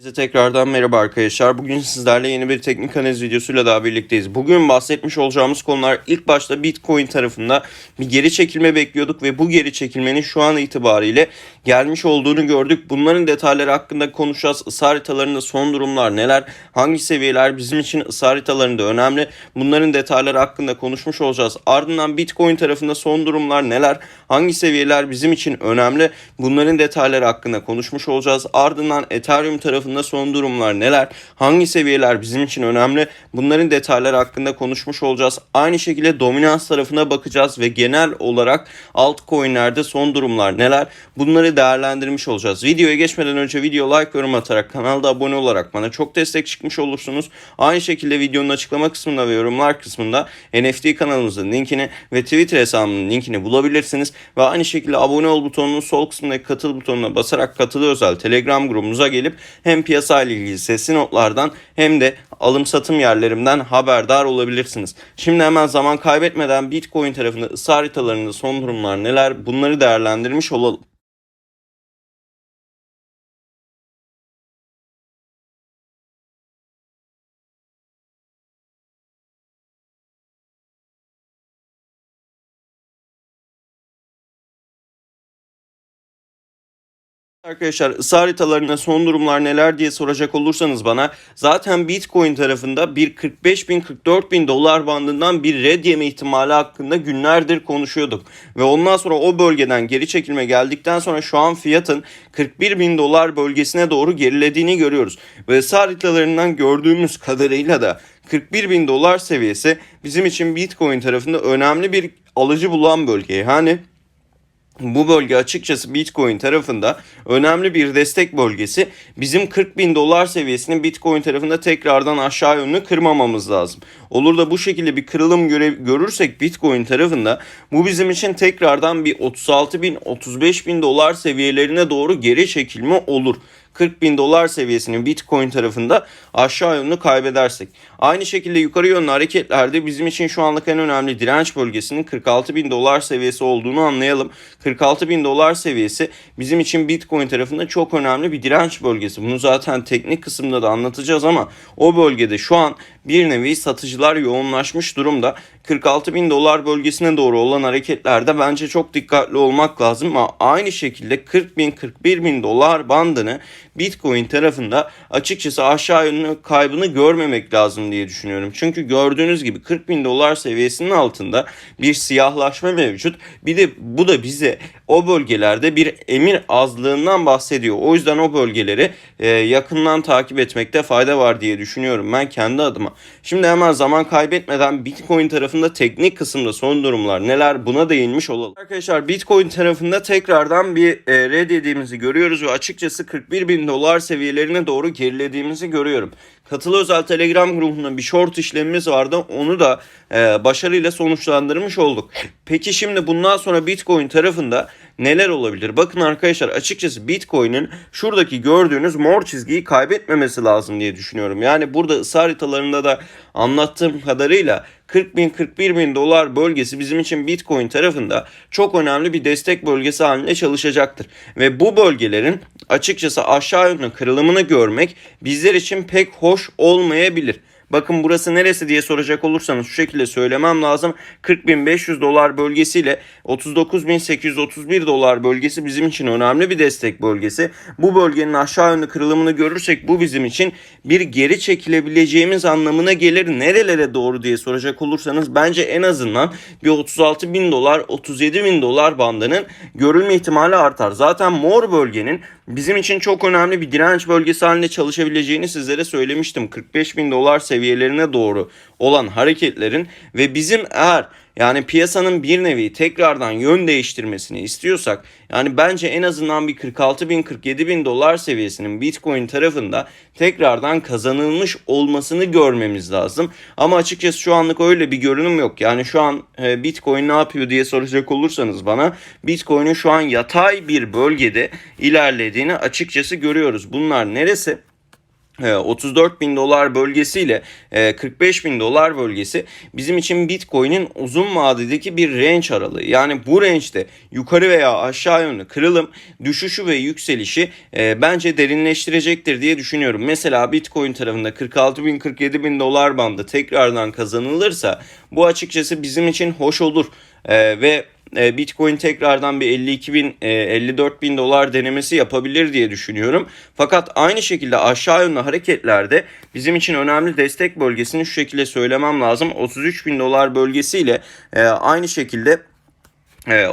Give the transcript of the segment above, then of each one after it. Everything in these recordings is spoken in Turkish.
Size tekrardan merhaba arkadaşlar. Bugün sizlerle yeni bir teknik analiz videosuyla daha birlikteyiz. Bugün bahsetmiş olacağımız konular ilk başta Bitcoin tarafında bir geri çekilme bekliyorduk ve bu geri çekilmenin şu an itibariyle gelmiş olduğunu gördük. Bunların detayları hakkında konuşacağız. Isı haritalarında son durumlar neler? Hangi seviyeler bizim için ısı haritalarında önemli? Bunların detayları hakkında konuşmuş olacağız. Ardından Bitcoin tarafında son durumlar neler? Hangi seviyeler bizim için önemli? Bunların detayları hakkında konuşmuş olacağız. Ardından Ethereum tarafında son durumlar neler? Hangi seviyeler bizim için önemli? Bunların detayları hakkında konuşmuş olacağız. Aynı şekilde dominans tarafına bakacağız ve genel olarak altcoin'lerde son durumlar neler? Bunları değerlendirmiş olacağız. Videoya geçmeden önce video like yorum atarak kanalda abone olarak bana çok destek çıkmış olursunuz. Aynı şekilde videonun açıklama kısmında ve yorumlar kısmında NFT kanalımızın linkini ve Twitter hesabımın linkini bulabilirsiniz. Ve aynı şekilde abone ol butonunun sol kısmındaki katıl butonuna basarak katılı özel Telegram grubumuza gelip hem piyasa ile ilgili sesli notlardan hem de alım satım yerlerimden haberdar olabilirsiniz. Şimdi hemen zaman kaybetmeden Bitcoin tarafında ısı haritalarında son durumlar neler bunları değerlendirmiş olalım. Arkadaşlar ısı haritalarında son durumlar neler diye soracak olursanız bana zaten Bitcoin tarafında bir 45 bin 44 bin dolar bandından bir red yeme ihtimali hakkında günlerdir konuşuyorduk. Ve ondan sonra o bölgeden geri çekilme geldikten sonra şu an fiyatın 41 bin dolar bölgesine doğru gerilediğini görüyoruz. Ve ısı haritalarından gördüğümüz kadarıyla da 41 bin dolar seviyesi bizim için Bitcoin tarafında önemli bir alıcı bulan bölge. Yani bu bölge açıkçası Bitcoin tarafında önemli bir destek bölgesi. Bizim 40 bin dolar seviyesini Bitcoin tarafında tekrardan aşağı yönlü kırmamamız lazım. Olur da bu şekilde bir kırılım göre, görürsek Bitcoin tarafında bu bizim için tekrardan bir 36 bin 35 bin dolar seviyelerine doğru geri çekilme olur. 40 bin dolar seviyesinin Bitcoin tarafında aşağı yönlü kaybedersek. Aynı şekilde yukarı yönlü hareketlerde bizim için şu anlık en önemli direnç bölgesinin 46 bin dolar seviyesi olduğunu anlayalım. 46 bin dolar seviyesi bizim için Bitcoin tarafında çok önemli bir direnç bölgesi. Bunu zaten teknik kısımda da anlatacağız ama o bölgede şu an bir nevi satıcılar yoğunlaşmış durumda. 46 bin dolar bölgesine doğru olan hareketlerde bence çok dikkatli olmak lazım ama aynı şekilde 40 bin 41 bin dolar bandını Bitcoin tarafında açıkçası aşağı yönlü kaybını görmemek lazım diye düşünüyorum. Çünkü gördüğünüz gibi 40 bin dolar seviyesinin altında bir siyahlaşma mevcut. Bir de bu da bize o bölgelerde bir emir azlığından bahsediyor. O yüzden o bölgeleri e, yakından takip etmekte fayda var diye düşünüyorum ben kendi adıma. Şimdi hemen zaman kaybetmeden Bitcoin tarafında teknik kısımda son durumlar neler buna değinmiş olalım. Arkadaşlar Bitcoin tarafında tekrardan bir e, red yediğimizi görüyoruz ve açıkçası 41 bin dolar seviyelerine doğru gerilediğimizi görüyorum. Katılı özel Telegram grubunda bir short işlemimiz vardı. Onu da e, başarıyla sonuçlandırmış olduk. Peki şimdi bundan sonra Bitcoin tarafında neler olabilir? Bakın arkadaşlar açıkçası Bitcoin'in şuradaki gördüğünüz mor çizgiyi kaybetmemesi lazım diye düşünüyorum. Yani burada ısı haritalarında da anlattığım kadarıyla 40 bin 41 bin dolar bölgesi bizim için Bitcoin tarafında çok önemli bir destek bölgesi haline çalışacaktır. Ve bu bölgelerin açıkçası aşağı yönlü kırılımını görmek bizler için pek hoş olmayabilir. Bakın burası neresi diye soracak olursanız şu şekilde söylemem lazım. 40.500 dolar bölgesiyle 39.831 dolar bölgesi bizim için önemli bir destek bölgesi. Bu bölgenin aşağı yönlü kırılımını görürsek bu bizim için bir geri çekilebileceğimiz anlamına gelir. Nerelere doğru diye soracak olursanız bence en azından bir 36.000 dolar 37.000 dolar bandının görülme ihtimali artar. Zaten mor bölgenin bizim için çok önemli bir direnç bölgesi haline çalışabileceğini sizlere söylemiştim. 45 bin dolar seviyelerine doğru olan hareketlerin ve bizim eğer yani piyasanın bir nevi tekrardan yön değiştirmesini istiyorsak yani bence en azından bir 46 bin 47 bin dolar seviyesinin Bitcoin tarafında tekrardan kazanılmış olmasını görmemiz lazım. Ama açıkçası şu anlık öyle bir görünüm yok. Yani şu an e, Bitcoin ne yapıyor diye soracak olursanız bana Bitcoin'in şu an yatay bir bölgede ilerlediğini açıkçası görüyoruz. Bunlar neresi? E, 34 bin dolar bölgesiyle e, 45 bin dolar bölgesi bizim için Bitcoin'in uzun vadedeki bir range aralığı. Yani bu range'de yukarı veya aşağı yönlü kırılım, düşüşü ve yükselişi e, bence derinleştirecektir diye düşünüyorum. Mesela Bitcoin tarafında 46 bin 47 bin dolar bandı tekrardan kazanılırsa bu açıkçası bizim için hoş olur. E, ve e, Bitcoin tekrardan bir 52 bin, e, 54 bin dolar denemesi yapabilir diye düşünüyorum. Fakat aynı şekilde aşağı yönlü hareketlerde bizim için önemli destek bölgesini şu şekilde söylemem lazım. 33 bin dolar bölgesiyle e, aynı şekilde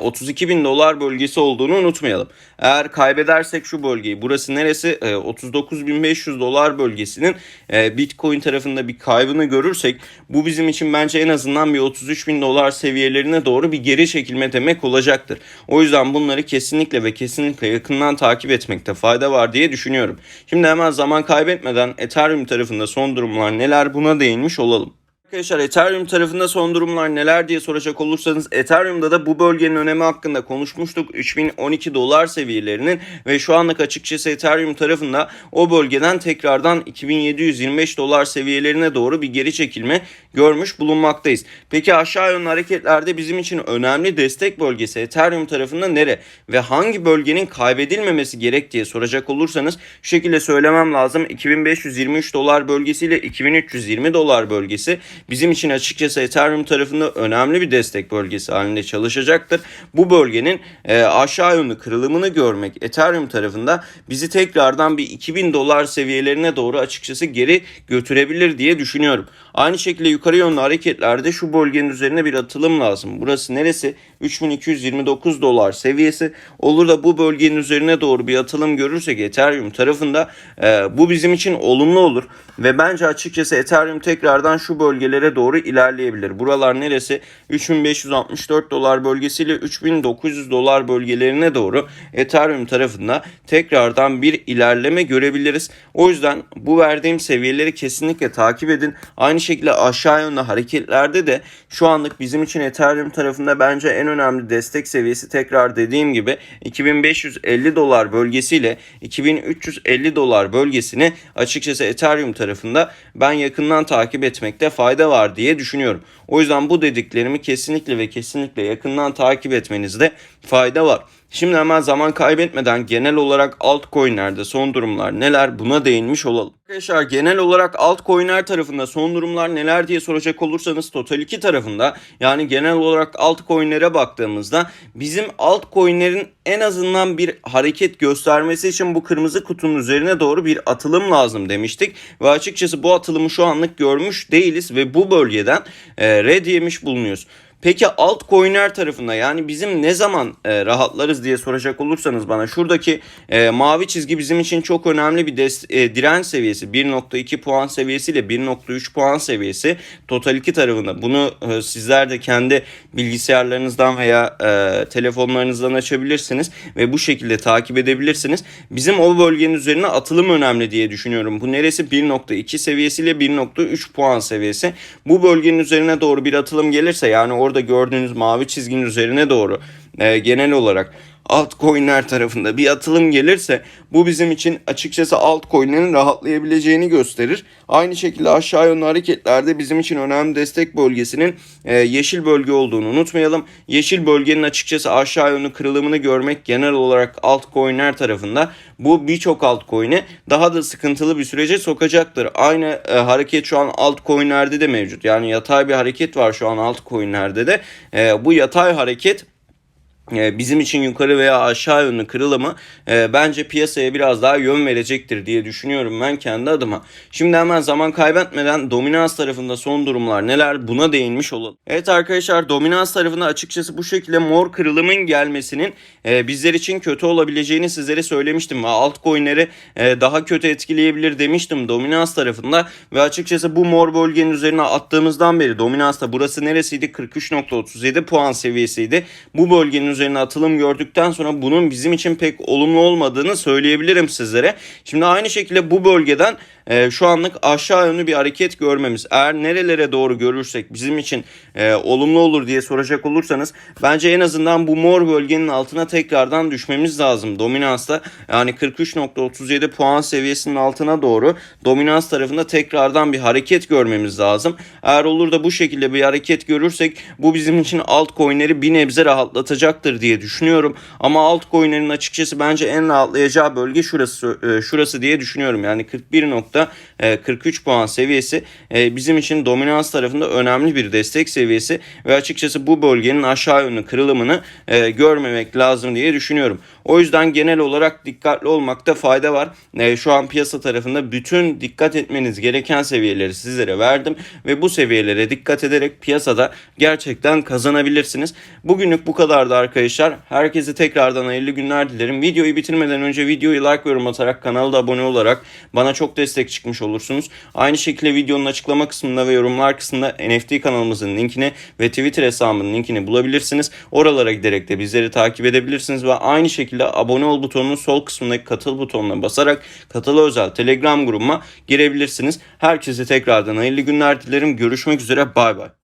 32 bin dolar bölgesi olduğunu unutmayalım. Eğer kaybedersek şu bölgeyi burası neresi 39.500 dolar bölgesinin Bitcoin tarafında bir kaybını görürsek bu bizim için bence en azından bir 33 bin dolar seviyelerine doğru bir geri çekilme demek olacaktır. O yüzden bunları kesinlikle ve kesinlikle yakından takip etmekte fayda var diye düşünüyorum. Şimdi hemen zaman kaybetmeden Ethereum tarafında son durumlar neler buna değinmiş olalım. Arkadaşlar Ethereum tarafında son durumlar neler diye soracak olursanız Ethereum'da da bu bölgenin önemi hakkında konuşmuştuk. 3012 dolar seviyelerinin ve şu anlık açıkçası Ethereum tarafında o bölgeden tekrardan 2725 dolar seviyelerine doğru bir geri çekilme görmüş bulunmaktayız. Peki aşağı yönlü hareketlerde bizim için önemli destek bölgesi Ethereum tarafında nere ve hangi bölgenin kaybedilmemesi gerek diye soracak olursanız şu şekilde söylemem lazım. 2523 dolar bölgesiyle 2320 dolar bölgesi bizim için açıkçası Ethereum tarafında önemli bir destek bölgesi halinde çalışacaktır. Bu bölgenin e, aşağı yönlü kırılımını görmek Ethereum tarafında bizi tekrardan bir 2000 dolar seviyelerine doğru açıkçası geri götürebilir diye düşünüyorum. Aynı şekilde yukarı yönlü hareketlerde şu bölgenin üzerine bir atılım lazım. Burası neresi? 3229 dolar seviyesi. Olur da bu bölgenin üzerine doğru bir atılım görürsek Ethereum tarafında e, bu bizim için olumlu olur. Ve bence açıkçası Ethereum tekrardan şu bölgelere doğru ilerleyebilir. Buralar neresi? 3564 dolar bölgesiyle 3900 dolar bölgelerine doğru Ethereum tarafında tekrardan bir ilerleme görebiliriz. O yüzden bu verdiğim seviyeleri kesinlikle takip edin. Aynı şekilde aşağı yönlü hareketlerde de şu anlık bizim için Ethereum tarafında bence en önemli destek seviyesi tekrar dediğim gibi 2550 dolar bölgesiyle 2350 dolar bölgesini açıkçası Ethereum tarafında ben yakından takip etmekte fayda var diye düşünüyorum. O yüzden bu dediklerimi kesinlikle ve kesinlikle yakından takip etmenizde fayda var. Şimdi hemen zaman kaybetmeden genel olarak altcoin'lerde son durumlar neler buna değinmiş olalım. Arkadaşlar genel olarak altcoin'ler tarafında son durumlar neler diye soracak olursanız Total 2 tarafında yani genel olarak altcoin'lere baktığımızda bizim altcoin'lerin en azından bir hareket göstermesi için bu kırmızı kutunun üzerine doğru bir atılım lazım demiştik. Ve açıkçası bu atılımı şu anlık görmüş değiliz ve bu bölgeden red yemiş bulunuyoruz. Peki altcoin'ler tarafında yani bizim ne zaman e, rahatlarız diye soracak olursanız bana şuradaki e, mavi çizgi bizim için çok önemli bir des, e, direnç seviyesi 1.2 puan seviyesiyle 1.3 puan seviyesi Total 2 tarafında. Bunu e, sizler de kendi bilgisayarlarınızdan veya e, telefonlarınızdan açabilirsiniz ve bu şekilde takip edebilirsiniz. Bizim o bölgenin üzerine atılım önemli diye düşünüyorum. Bu neresi 1.2 seviyesiyle 1.3 puan seviyesi. Bu bölgenin üzerine doğru bir atılım gelirse yani orada gördüğünüz mavi çizginin üzerine doğru e, genel olarak altcoin'ler tarafında bir atılım gelirse bu bizim için açıkçası altcoin'lerin rahatlayabileceğini gösterir. Aynı şekilde aşağı yönlü hareketlerde bizim için önemli destek bölgesinin e, yeşil bölge olduğunu unutmayalım. Yeşil bölgenin açıkçası aşağı yönlü kırılımını görmek genel olarak altcoin'ler tarafında bu birçok altcoin'i daha da sıkıntılı bir sürece sokacaktır. Aynı e, hareket şu an altcoin'lerde de mevcut. Yani yatay bir hareket var şu an altcoin'lerde de. E, bu yatay hareket bizim için yukarı veya aşağı yönlü kırılımı e, bence piyasaya biraz daha yön verecektir diye düşünüyorum ben kendi adıma. Şimdi hemen zaman kaybetmeden dominans tarafında son durumlar neler buna değinmiş olalım. Evet arkadaşlar dominans tarafında açıkçası bu şekilde mor kırılımın gelmesinin e, bizler için kötü olabileceğini sizlere söylemiştim. Ve altcoin'leri e, daha kötü etkileyebilir demiştim dominans tarafında ve açıkçası bu mor bölgenin üzerine attığımızdan beri dominansta burası neresiydi? 43.37 puan seviyesiydi. Bu bölgenin üzerine atılım gördükten sonra bunun bizim için pek olumlu olmadığını söyleyebilirim sizlere. Şimdi aynı şekilde bu bölgeden e, şu anlık aşağı yönlü bir hareket görmemiz. Eğer nerelere doğru görürsek bizim için e, olumlu olur diye soracak olursanız bence en azından bu mor bölgenin altına tekrardan düşmemiz lazım. Dominansta yani 43.37 puan seviyesinin altına doğru dominans tarafında tekrardan bir hareket görmemiz lazım. Eğer olur da bu şekilde bir hareket görürsek bu bizim için altcoin'leri bir nebze rahatlatacaktır diye düşünüyorum. Ama altcoin'lerin açıkçası bence en rahatlayacağı bölge şurası e, şurası diye düşünüyorum. Yani 41.43 puan seviyesi e, bizim için dominans tarafında önemli bir destek seviyesi ve açıkçası bu bölgenin aşağı yönlü kırılımını e, görmemek lazım diye düşünüyorum. O yüzden genel olarak dikkatli olmakta fayda var. E, şu an piyasa tarafında bütün dikkat etmeniz gereken seviyeleri sizlere verdim ve bu seviyelere dikkat ederek piyasada gerçekten kazanabilirsiniz. Bugünlük bu kadardı arkadaşlar. Herkese tekrardan hayırlı günler dilerim. Videoyu bitirmeden önce videoyu like yorum atarak kanala da abone olarak bana çok destek çıkmış olursunuz. Aynı şekilde videonun açıklama kısmında ve yorumlar kısmında NFT kanalımızın linkini ve Twitter hesabımın linkini bulabilirsiniz. Oralara giderek de bizleri takip edebilirsiniz ve aynı şekilde abone ol butonunun sol kısmındaki katıl butonuna basarak katılı özel Telegram grubuma girebilirsiniz. Herkese tekrardan hayırlı günler dilerim. Görüşmek üzere. Bay bay.